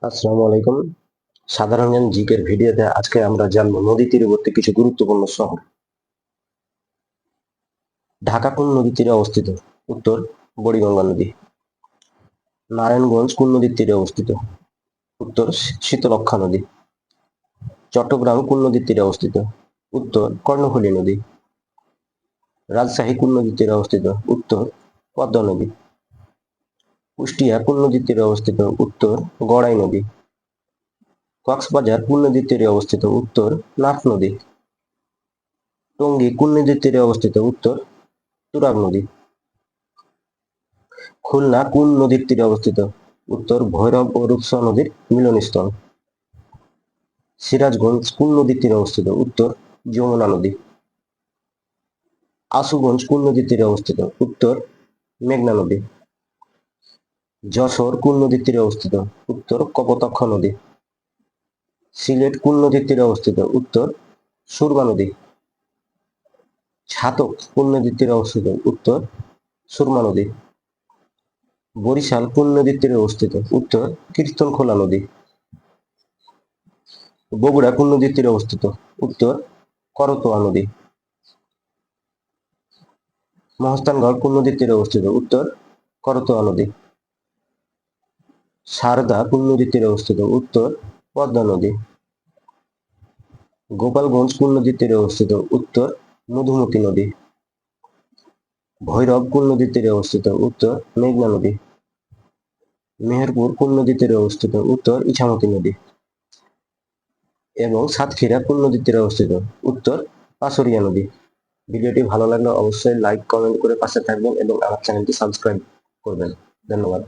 আসসালামু আলাইকুম। সাধারণ জ্ঞান জিকের ভিডিওতে আজকে আমরা জানব নদী তীরবর্তী কিছু গুরুত্বপূর্ণ শহর। ঢাকা কোন নদীর তীরে অবস্থিত? উত্তর, বুড়িগঙ্গা নদী। নারায়ণগঞ্জ কোন নদীর তীরে অবস্থিত? উত্তর শীতলক্ষা নদী। চট্টগ্রাম কোন নদীর তীরে অবস্থিত? উত্তর, কর্ণফুলী নদী। রাজশাহী কোন নদীর তীরে অবস্থিত? উত্তর, পদ্মা নদী। কুষ্টিয়া নদীর তীরে অবস্থিত উত্তর গড়াই নদী। কক্সবাজার নদীর তীরে অবস্থিত উত্তর নাফ নদী। টঙ্গী কোন নদীর তীরে অবস্থিত উত্তর তুরাগ নদী। খুলনা কোন নদীর তীরে অবস্থিত উত্তর ভৈরব ও রূপসা নদীর মিলনস্থল। সিরাজগঞ্জ কোন নদীর তীরে অবস্থিত উত্তর যমুনা নদী। আশুগঞ্জ কোন নদীর তীরে অবস্থিত উত্তর মেঘনা নদী। যশোর কোন নদীর তীরে অবস্থিত? উত্তর কপোতাক্ষ নদী। সিলেট কোন নদীর তীরে অবস্থিত? উত্তর সুরমা নদী। ছাতক কোন নদীর তীরে অবস্থিত? উত্তর সুরমা নদী। বরিশাল কোন নদীর তীরে অবস্থিত? উত্তর কীর্তনখোলা নদী। বগুড়া কোন নদীর তীরে অবস্থিত? উত্তর করতোয়া নদী। মহস্তানগড় কোন নদীর তীরে অবস্থিত? উত্তর করতোয়া নদী। সারদা কোন নদীর তীরে অবস্থিত উত্তর পদ্মা নদী। গোপালগঞ্জ কোন নদীর তীরে অবস্থিত উত্তর মধুমতি নদী। ভৈরব কোন নদীর তীরে অবস্থিত উত্তর মেঘনা নদী। মেহেরপুর কোন নদীর তীরে অবস্থিত উত্তর ইছামতি নদী। এবং সাতক্ষীরা কোন নদীর তীরে অবস্থিত উত্তর পাশরিয়া নদী। ভিডিওটি ভালো লাগলে অবশ্যই লাইক কমেন্ট করে পাশে থাকবেন এবং আমার চ্যানেলটি সাবস্ক্রাইব করবেন। ধন্যবাদ।